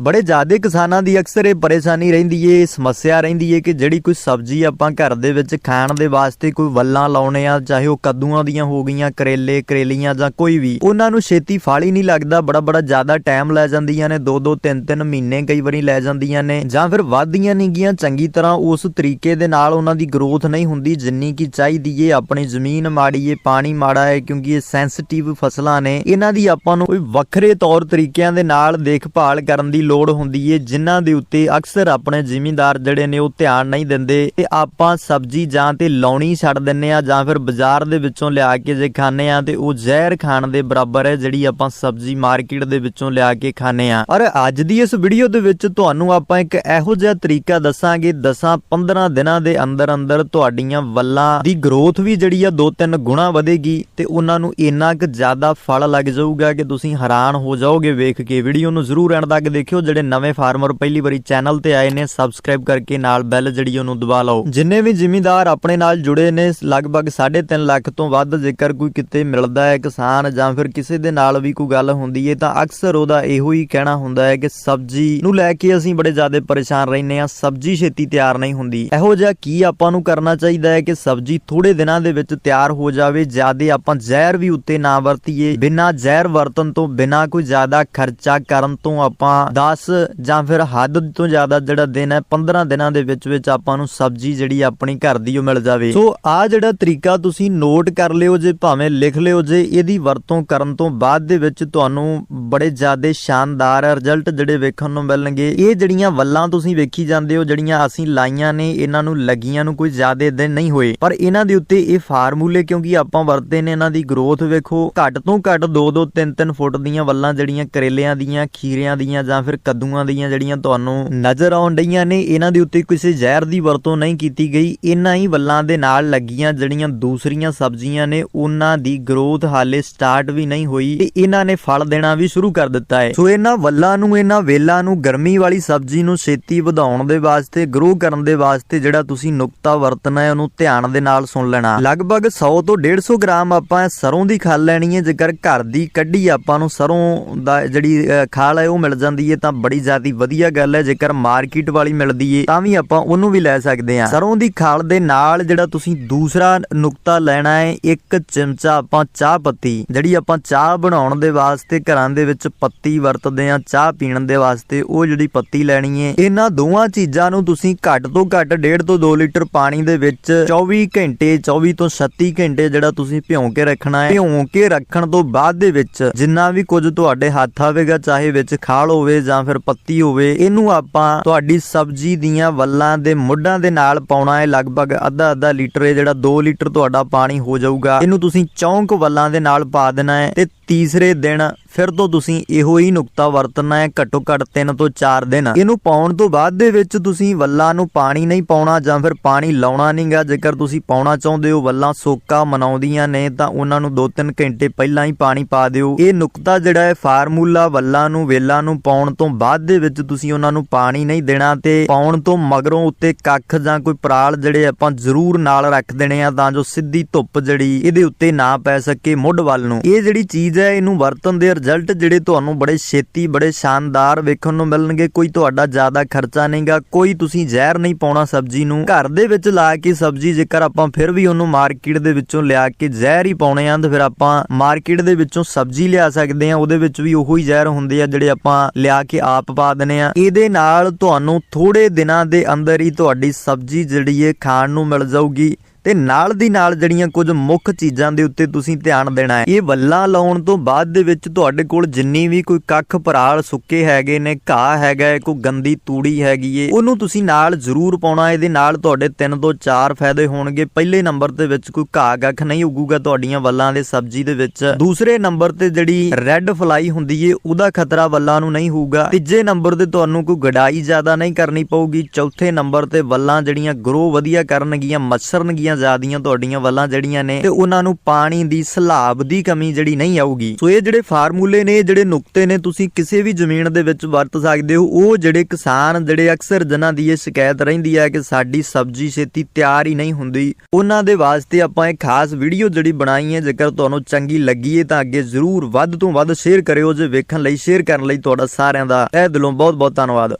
ਬੜੇ ਜ਼ਿਆਦਾ ਕਿਸਾਨਾਂ ਦੀ ਅਕਸਰ ਇਹ ਪਰੇਸ਼ਾਨੀ ਰਹਿੰਦੀ ਏ ਸਮੱਸਿਆ ਰਹਿੰਦੀ ਏ ਕਿ ਜਿਹੜੀ ਕੋਈ ਸਬਜ਼ੀ ਆਪਾਂ ਘਰ ਦੇ ਵਿੱਚ ਖਾਣ ਦੇ ਵਾਸਤੇ ਕੋਈ ਵੱਲਾਂ ਲਾਉਣੇ ਆ, ਚਾਹੇ ਉਹ ਕੱਦੂਆਂ ਦੀਆਂ ਹੋ ਗਈਆਂ, ਕਰੇਲੇ, ਕਰੇਲੀਆਂ ਜਾਂ ਕੋਈ ਵੀ, ਉਹਨਾਂ ਨੂੰ ਛੇਤੀ ਫਲ ਹੀ ਨਹੀਂ ਲੱਗਦਾ, ਬੜਾ ਬੜਾ ਜ਼ਿਆਦਾ ਟਾਈਮ ਲੈ ਜਾਂਦੀਆਂ ਨੇ 2 2 3 3 ਮਹੀਨੇ ਕਈ ਵਾਰੀ ਲੈ ਜਾਂਦੀਆਂ ਨੇ, ਜਾਂ ਫਿਰ ਵੱਧਦੀਆਂ ਨਹੀਂ ਗੀਆਂ ਚੰਗੀ ਤਰ੍ਹਾਂ ਉਸ ਤਰੀਕੇ ਦੇ ਨਾਲ ਉਹਨਾਂ ਦੀ ਗਰੋਥ ਨਹੀਂ ਹੁੰਦੀ, ਜਿੰਨੀ ਕੀ ਚਾਹੀਦੀ ਏ, ਆਪਣੀ ਜ਼ਮੀਨ ਮਾੜੀ ਏ, ਪਾਣੀ ਮਾੜਾ ਹੈ ਕਿਉਂਕਿ ਇਹ ਸੈਂਸਿਟਿਵ ਫਸਲਾਂ ਨੇ, ਇਹਨਾਂ ਦੀ ਆਪਾਂ ਨੂੰ ਕੋਈ ਵੱਖਰੇ ਤੌਰ ਤਰੀਕਿਆਂ ਦੇ ਨਾਲ ਦੇਖਭਾਲ ਕਰਨ ਦੀ ਲੋੜ ਹੁੰਦੀ ਏ, ਜਿਨ੍ਹਾਂ ਦੇ ਉੱਤੇ ਅਕਸਰ ਆਪਣੇ ਜ਼ਿਮੀਂਦਾਰ ਜਿਹੜੇ ਨੇ ਉਹ ਧਿਆਨ ਨਹੀਂ ਦਿੰਦੇ। ਤੇ ਆਪਾਂ ਸਬਜ਼ੀ ਜਾਂ ਤੇ ਲਾਉਣੀ ਛੱਡ ਦਿੰਨੇ ਆ ਜਾਂ ਫਿਰ ਬਾਜ਼ਾਰ ਦੇ ਵਿੱਚੋਂ ਲਿਆ ਕੇ ਜੇ ਖਾਣੇ ਆ ਤੇ ਉਹ ਜ਼ਹਿਰ ਖਾਣ ਦੇ ਬਰਾਬਰ ਹੈ ਜਿਹੜੀ ਆਪਾਂ ਸਬਜ਼ੀ ਮਾਰਕੀਟ ਦੇ ਵਿੱਚੋਂ ਲਿਆ ਕੇ ਖਾਣੇ ਆ। ਔਰ ਅੱਜ ਦੀ ਇਸ ਵੀਡੀਓ ਦੇ ਵਿੱਚ ਤੁਹਾਨੂੰ ਆਪਾਂ ਇੱਕ ਇਹੋ ਜਿਹਾ ਤਰੀਕਾ ਦੱਸਾਂਗੇ 10-15 ਦਿਨਾਂ ਦੇ ਅੰਦਰ ਅੰਦਰ ਤੁਹਾਡੀਆਂ ਵੱਲਾਂ ਦੀ ਗਰੋਥ ਵੀ ਜਿਹੜੀ ਆ 2-3 ਗੁਣਾ ਵਧੇਗੀ ਤੇ ਉਹਨਾਂ ਨੂੰ ਇੰਨਾ ਕੁ ਜ਼ਿਆਦਾ ਫਲ ਲੱਗ ਜਾਊਗਾ ਕਿ ਤੁਸੀਂ ਹੈਰਾਨ ਹੋ ਜਾਓਗੇ। ਵੇਖ ਕੇ ਵੀਡੀਓ ਨੂੰ ਜ਼ਰੂਰ ਐਂਡ ਤੱਕ ਦੇਖਿਓ। ਜਿਹੜੇ ਨਵੇਂ ਫਾਰਮਰ ਪਹਿਲੀ ਵਾਰੀ ਚੈਨਲ ਤੇ ਆਏ ਨੇ ਸਬਸਕ੍ਰਾਈਬ ਕਰਕੇ ਨਾਲ ਬੈਲ ਜਿਹੜੀ ਉਹਨੂੰ ਦਬਾ ਲਓ। ਜਿੰਨੇ ਵੀ ਜ਼ਿਮੀਂਦਾਰ ਆਪਣੇ ਨਾਲ ਜੁੜੇ ਨੇ, ਲਗਭਗ 3.5 ਲੱਖ ਤੋਂ ਵੱਧ ਜੇਕਰ ਕੋਈ ਕਿਤੇ ਮਿਲਦਾ ਹੈ, ਕਿਸਾਨ ਜਾਂ ਫਿਰ ਕਿਸੇ ਦੇ ਨਾਲ ਵੀ ਕੋਈ ਗੱਲ ਹੁੰਦੀ ਹੈ, ਤਾਂ ਅਕਸਰ ਉਹਦਾ ਇਹੋ ਹੀ ਕਹਿਣਾ ਹੁੰਦਾ ਹੈ ਕਿ ਸਬਜ਼ੀ ਨੂੰ ਲੈ ਕੇ ਅਸੀਂ ਬੜੇ ਜ਼ਿਆਦਾ ਪਰੇਸ਼ਾਨ ਰਹਿੰਦੇ ਹਾਂ, ਸਬਜ਼ੀ ਛੇਤੀ ਤਿਆਰ ਨਹੀਂ ਹੁੰਦੀ। ਇਹੋ ਜਿਹਾ ਕੀ ਆਪਾਂ ਨੂੰ ਕਰਨਾ ਚਾਹੀਦਾ ਹੈ ਕਿ ਸਬਜ਼ੀ ਥੋੜੇ ਦਿਨਾਂ ਦੇ ਵਿੱਚ ਤਿਆਰ ਹੋ ਜਾਵੇ, ਜਿਆਦੇ ਆਪਾਂ ਜ਼ਹਿਰ ਵੀ ਉੱਤੇ ਨਾ ਵਰਤੀਏ। ਬਿਨਾਂ ਜ਼ਹਿਰ ਵਰਤਨ ਤੋਂ ਬਿਨਾਂ ਕੋਈ ਜ਼ਿਆਦਾ ਖਰਚਾ ਕਰਨ ਤੋਂ ਆਪਾਂ 10 ਜਾਂ ਫਿਰ ਹੱਦ ਤੋਂ ਜ਼ਿਆਦਾ ਜਿਹੜਾ ਦਿਨ ਹੈ 15 ਦਿਨਾਂ ਦੇ ਵਿੱਚ ਵਿੱਚ ਆਪਾਂ ਨੂੰ ਸਬਜ਼ੀ ਜਿਹੜੀ ਆਪਣੀ ਘਰ ਦੀ ਉਹ ਮਿਲ ਜਾਵੇ। ਸੋ ਆ ਜਿਹੜਾ ਤਰੀਕਾ ਤੁਸੀਂ ਨੋਟ ਕਰ ਲਿਓ ਜੇ, ਭਾਵੇਂ ਲਿਖ ਲਿਓ ਜੇ, ਇਹਦੀ ਵਰਤੋਂ ਕਰਨ ਤੋਂ ਬਾਅਦ ਦੇ ਵਿੱਚ ਤੁਹਾਨੂੰ ਬੜੇ ਜ਼ਿਆਦੇ ਸ਼ਾਨਦਾਰ ਰਿਜ਼ਲਟ ਜਿਹੜੇ ਵੇਖਣ ਨੂੰ ਮਿਲਣਗੇ। ਇਹ ਜਿਹੜੀਆਂ ਵੱਲਾਂ ਤੁਸੀਂ ਵੇਖੀ ਜਾਂਦੇ ਹੋ, ਜਿਹੜੀਆਂ ਅਸੀਂ ਲਾਈਆਂ ਨੇ, ਇਹਨਾਂ ਨੂੰ ਲੱਗੀਆਂ ਨੂੰ ਕੋਈ ਜ਼ਿਆਦਾ ਦਿਨ ਨਹੀਂ ਹੋਏ। ਪਰ ਇਹਨਾਂ ਦੇ ਉੱਤੇ ਇਹ ਫਾਰਮੂਲੇ ਕਿਉਂਕਿ ਆਪਾਂ ਵਰਤੇ ਨੇ, ਇਹਨਾਂ ਦੀ ਗਰੋਥ ਵੇਖੋ, ਘੱਟ ਤੋਂ ਘੱਟ 2-2 3-3 ਫੁੱਟ ਦੀਆਂ ਵੱਲਾਂ ਜਿਹੜੀਆਂ ਕਰੇਲਿਆਂ ਦੀਆਂ, ਖੀਰਿਆਂ ਦੀਆਂ ਜਾਂ ਫਿਰ ਕੱਦੂਆਂ ਦੀਆਂ ਜਿਹੜੀਆਂ ਤੁਹਾਨੂੰ ਨਜ਼ਰ ਆਉਣ ਡਈਆਂ ਨੇ, ਇਹਨਾਂ ਦੇ ਉੱਤੇ ਕਿਸੇ ਜ਼ਹਿਰ ਦੀ ਵਰਤੋਂ ਨਹੀਂ ਕੀਤੀ ਗਈ। ਇਹਨਾਂ ਹੀ ਵੱਲਾਂ ਦੇ ਨਾਲ ਲੱਗੀਆਂ ਜਿਹੜੀਆਂ ਦੂਸਰੀਆਂ ਸਬਜ਼ੀਆਂ ਨੇ, ਉਹਨਾਂ ਦੀ ਗਰੋਥ ਹਾਲੇ ਸਟਾਰਟ ਵੀ ਨਹੀਂ ਹੋਈ ਤੇ ਇਹਨਾਂ ਨੇ ਫਲ ਦੇਣਾ ਵੀ ਸ਼ੁਰੂ ਕਰ ਦਿੱਤਾ ਹੈ। ਸੋ ਇਹਨਾਂ ਵੱਲਾਂ ਨੂੰ, ਇਹਨਾਂ ਵੇਲਾਂ ਨੂੰ ਗਰਮੀ ਵਾਲੀ ਸਬਜ਼ੀ ਨੂੰ ਛੇਤੀ ਵਧਾਉਣ ਦੇ ਵਾਸਤੇ ਗਰੋ ਕਰਨ ਦੇ ਵਾਸਤੇ ਜਿਹੜਾ ਤੁਸੀਂ ਨੁਕਤਾ ਵਰਤਣਾ ਹੈ, ਉਹਨੂੰ ਧਿਆਨ ਦੇ ਨਾਲ ਸੁਣ ਲੈਣਾ। ਲਗਭਗ 100 ਤੋਂ 150 ਗ੍ਰਾਮ ਆਪਾਂ ਸਰੋਂ ਦੀ ਖਾਲ ਲੈਣੀ ਹੈ, ਜੇਕਰ ਘਰ ਦੀ ਕੱਢੀ ਆਪਾਂ ਨੂੰ ਸਰੋਂ ਦਾ ਜਿਹੜੀ ਖਾਲ ਹੈ, ਉਹ ਮਿਲ ਜਾਂਦੀ ਹੈ ਤਾਂ ਬੜੀ ਜ਼ਿਆਦਾ ਵਧੀਆ ਗੱਲ ਹੈ, ਜੇਕਰ ਮਾਰਕੀਟ ਵਾਲੀ ਮਿਲਦੀ ਹੈ ਤਾਂ ਵੀ ਆਪਾਂ ਉਹਨੂੰ ਵੀ ਲੈ ਸਕਦੇ ਹਾਂ। ਸਰੋਂ ਦੀ ਖਾਲ ਦੇ ਨਾਲ ਜਿਹੜਾ ਤੁਸੀਂ ਦੂਸਰਾ ਨੁਕਤਾ ਲੈਣਾ ਹੈ, ਇੱਕ ਚਮਚਾ ਆਪਾਂ ਚਾਹ ਪੱਤੀ, ਜਿਹੜੀ ਆਪਾਂ ਚਾਹ ਬਣਾਉਣ ਦੇ ਵਾਸਤੇ ਘਰਾਂ ਦੇ ਵਿੱਚ ਪੱਤੀ ਵਰਤਦੇ ਆ ਚਾਹ ਪੀਣ ਦੇ ਵਾਸਤੇ ਉਹ ਜਿਹੜੀ ਪੱਤੀ ਲੈਣੀ ਹੈ ਇਹਨਾਂ ਦੋਵਾਂ ਚੀਜ਼ਾਂ ਨੂੰ ਤੁਸੀਂ ਘੱਟ ਤੋਂ ਘੱਟ 1.5 ਤੋਂ 2 ਲੀਟਰ ਪਾਣੀ ਦੇ ਵਿੱਚ 24 ਘੰਟੇ 24 ਤੋਂ 36 ਘੰਟੇ ਜਿਹੜਾ ਤੁਸੀਂ ਭਿਉਂ ਕੇ ਰੱਖਣਾ ਹੈ। ਭਿਉਂ ਕੇ ਰੱਖਣ ਤੋਂ ਬਾਅਦ ਦੇ ਵਿੱਚ ਜਿੰਨਾ ਵੀ ਕੁਝ ਤੁਹਾਡੇ ਹੱਥ ਆਵੇਗਾ, ਚਾਹੇ ਵਿੱਚ ਖਾਲ ਹੋਵੇ ਜਾਂ ਫਿਰ ਪੱਤੀ ਹੋਵੇ, ਇਹਨੂੰ ਆਪਾਂ ਤੁਹਾਡੀ ਸਬਜ਼ੀ ਦੀਆਂ ਵੱਲਾਂ ਦੇ ਮੁੱਢਾਂ ਦੇ ਨਾਲ ਪਾਉਣਾ ਹੈ। ਲਗਭਗ ਅੱਧਾ ਅੱਧਾ ਲੀਟਰ ਇਹ ਜਿਹੜਾ 2 ਲੀਟਰ ਤੁਹਾਡਾ ਪਾਣੀ ਹੋ ਜਾਊਗਾ। ਇਹਨੂੰ ਤੁਸੀਂ ਚੌਂਕ ਵੱਲਾਂ ਦੇ ਨਾਲ ਪਾ ਦੇਣਾ ਹੈ ਤੇ ਤੀਸਰੇ ਦਿਨ ਫਿਰ ਤੋਂ ਤੁਸੀਂ ਇਹੋ ਹੀ ਨੁਕਤਾ ਵਰਤਣਾ ਹੈ, ਘੱਟੋ ਘੱਟ 3 ਤੋਂ 4 ਦਿਨ। ਇਹਨੂੰ ਪਾਉਣ ਤੋਂ ਬਾਅਦ ਦੇ ਵਿੱਚ ਤੁਸੀਂ ਵੱਲਾਂ ਨੂੰ ਪਾਣੀ ਨਹੀਂ ਪਾਉਣਾ ਜਾਂ ਫਿਰ ਪਾਣੀ ਲਾਉਣਾ ਨਹੀਂਗਾ। ਜੇਕਰ ਤੁਸੀਂ ਪਾਉਣਾ ਚਾਹੁੰਦੇ ਹੋ, ਵੱਲਾਂ ਸੋਕਾ ਮਨਾਉਂਦੀਆਂ ਨੇ, ਤਾਂ ਉਹਨਾਂ ਨੂੰ 2-3 ਘੰਟੇ ਪਹਿਲਾਂ ਹੀ ਪਾਣੀ ਪਾ ਦਿਓ। ਇਹ ਨੁਕਤਾ ਜਿਹੜਾ ਹੈ, ਫਾਰਮੂਲਾ ਵੱਲਾਂ ਨੂੰ, ਵੇਲਾਂ ਨੂੰ ਪਾਉਣ ਤੋਂ ਬਾਅਦ ਦੇ ਵਿੱਚ ਤੁਸੀਂ ਉਹਨਾਂ ਨੂੰ ਪਾਣੀ ਨਹੀਂ ਦੇਣਾ ਤੇ ਪਾਉਣ ਤੋਂ ਮਗਰੋਂ ਉੱਤੇ ਕੱਖ ਜਾਂ ਕੋਈ ਪਰਾਲ ਜਿਹੜੇ ਆਪਾਂ ਜ਼ਰੂਰ ਨਾਲ ਰੱਖ ਦੇਣੇ ਆ, ਤਾਂ ਜੋ ਸਿੱਧੀ ਧੁੱਪ ਜਿਹੜੀ ਇਹਦੇ ਉੱਤੇ ਨਾ ਪੈ ਸਕੇ ਮੁੱਢ ਵੱਲ ਨੂੰ। ਇਹ ਜਿਹੜੀ ਚੀਜ਼ ਹੈ ਇਹਨੂੰ ਵਰਤਨ ਦੇ ਰਿਜ਼ਲਟ ਜਿਹੜੇ ਤੁਹਾਨੂੰ ਬੜੇ ਛੇਤੀ, ਬੜੇ ਸ਼ਾਨਦਾਰ ਵੇਖਣ ਨੂੰ ਮਿਲਣਗੇ, ਕੋਈ ਤੁਹਾਡਾ ਜ਼ਿਆਦਾ ਖਰਚਾ ਨਹੀਂਗਾ, ਕੋਈ ਤੁਸੀਂ ਜ਼ਹਿਰ ਨਹੀਂ ਪਾਉਣਾ ਸਬਜ਼ੀ ਨੂੰ। ਘਰ ਦੇ ਵਿੱਚ ਲਾ ਕੇ ਸਬਜ਼ੀ ਜੇਕਰ ਆਪਾਂ ਫਿਰ ਵੀ ਉਹਨੂੰ ਮਾਰਕੀਟ ਦੇ ਵਿੱਚੋਂ ਲਿਆ ਕੇ ਜ਼ਹਿਰ ਹੀ ਪਾਉਣੇ ਆ, ਤਾਂ ਫਿਰ ਆਪਾਂ ਮਾਰਕੀਟ ਦੇ ਵਿੱਚੋਂ ਸਬਜ਼ੀ ਲਿਆ ਸਕਦੇ ਆ, ਉਹਦੇ ਵਿੱਚ ਵੀ ਉਹੋ ਹੀ ਜ਼ਹਿਰ ਹੁੰਦੇ ਆ ਜਿਹੜੇ ਆਪਾਂ ਲਿਆ ਕੇ ਆਪ ਪਾ ਦਨੇ ਆ। ਇਹਦੇ ਨਾਲ ਤੁਹਾਨੂੰ ਥੋੜੇ ਦਿਨਾਂ ਦੇ ਅੰਦਰ ਹੀ ਤੁਹਾਡੀ ਸਬਜ਼ੀ ਜਿਹੜੀ ਹੈ ਖਾਣ ਨੂੰ ਮਿਲ ਜਾਊਗੀ। ਤੇ ਨਾਲ ਦੀ ਨਾਲ ਜਿਹੜੀਆਂ ਕੁਝ ਮੁੱਖ ਚੀਜ਼ਾਂ ਦੇ ਉੱਤੇ ਤੁਸੀਂ ਧਿਆਨ ਦੇਣਾ ਹੈ, ਇਹ ਵੱਲਾਂ ਲਾਉਣ ਤੋਂ ਬਾਅਦ ਦੇ ਵਿੱਚ ਤੁਹਾਡੇ ਕੋਲ ਜਿੰਨੀ ਵੀ ਕੋਈ ਕੱਖ ਪਰਾਲ ਸੁੱਕੇ ਹੈਗੇ ਨੇ, ਘਾਹ ਹੈਗਾ ਕੋਈ ਗੰਦੀ ਤੂੜੀ ਹੈਗੀ ਏ, ਉਹਨੂੰ ਤੁਸੀਂ ਨਾਲ ਜ਼ਰੂਰ ਪਾਉਣਾ, ਇਹਦੇ ਨਾਲ ਤੁਹਾਡੇ ਤਿੰਨ ਤੋਂ ਚਾਰ ਫਾਇਦੇ ਹੋਣਗੇ। ਪਹਿਲੇ ਨੰਬਰ ਤੇ ਵਿੱਚ ਕੋਈ ਘਾਹ ਗੱਖ ਨਹੀਂ ਉੱਗੂਗਾ ਤੁਹਾਡੀਆਂ ਵੱਲਾਂ ਦੇ ਸਬਜ਼ੀ ਦੇ ਵਿੱਚ। ਦੂਸਰੇ ਨੰਬਰ ਤੇ ਜਿਹੜੀ ਰੈੱਡ ਫਲਾਈ ਹੁੰਦੀ ਏ, ਉਹਦਾ ਖਤਰਾ ਵੱਲਾਂ ਨੂੰ ਨਹੀਂ ਹੋਊਗਾ। ਤੀਜੇ ਨੰਬਰ ਤੇ ਤੁਹਾਨੂੰ ਕੋਈ ਗਡਾਈ ਜ਼ਿਆਦਾ ਨਹੀਂ ਕਰਨੀ ਪਊਗੀ। ਚੌਥੇ ਨੰਬਰ ਤੇ ਵੱਲਾਂ ਜਿਹੜੀਆਂ ਗਰੋ ਵਧੀਆ ਕਰਨਗੀਆਂ, ਮੱਛਰਨਗੀਆਂ ਜ਼ਿਆਦੀਆਂ ਤੁਹਾਡੀਆਂ ਵੱਲਾਂ ਜਿਹੜੀਆਂ ਨੇ, ਤੇ ਉਹਨਾਂ ਨੂੰ ਪਾਣੀ ਦੀ ਸਲਾਬ ਦੀ ਕਮੀ ਜਿਹੜੀ ਨਹੀਂ ਆਊਗੀ। ਸੋ ਇਹ ਜਿਹੜੇ ਫਾਰਮੂਲੇ ਨੇ ਜਿਹੜੇ ਨੁਕਤੇ ਨੇ, ਤੁਸੀਂ ਕਿਸੇ ਵੀ ਜ਼ਮੀਨ ਦੇ ਵਿੱਚ ਵਰਤ ਸਕਦੇ ਹੋ। ਉਹ ਜਿਹੜੇ ਕਿਸਾਨ, ਜਿਹੜੇ ਅਕਸਰ ਜਿਨ੍ਹਾਂ ਦੀ ਇਹ ਸ਼ਿਕਾਇਤ ਰਹਿੰਦੀ ਹੈ ਕਿ ਸਾਡੀ ਸਬਜ਼ੀ ਛੇਤੀ ਤਿਆਰ ਹੀ ਨਹੀਂ ਹੁੰਦੀ, ਉਹਨਾਂ ਦੇ ਵਾਸਤੇ ਆਪਾਂ ਇੱਕ ਖਾਸ ਵੀਡੀਓ ਜਿਹੜੀ ਬਣਾਈ ਹੈ, ਜੇਕਰ ਤੁਹਾਨੂੰ ਚੰਗੀ ਲੱਗੀ ਹੈ, ਤਾਂ ਅੱਗੇ ਜ਼ਰੂਰ ਵੱਧ ਤੋਂ ਵੱਧ ਸ਼ੇਅਰ ਕਰਿਓ, ਜੇ ਵੇਖਣ ਲਈ ਸ਼ੇਅਰ ਕਰਨ ਲਈ ਤੁਹਾਡਾ ਸਾਰਿਆਂ ਦਾ ਇਹ ਦਿਲੋਂ ਬਹੁਤ ਬਹੁਤ ਧੰਨਵਾਦ।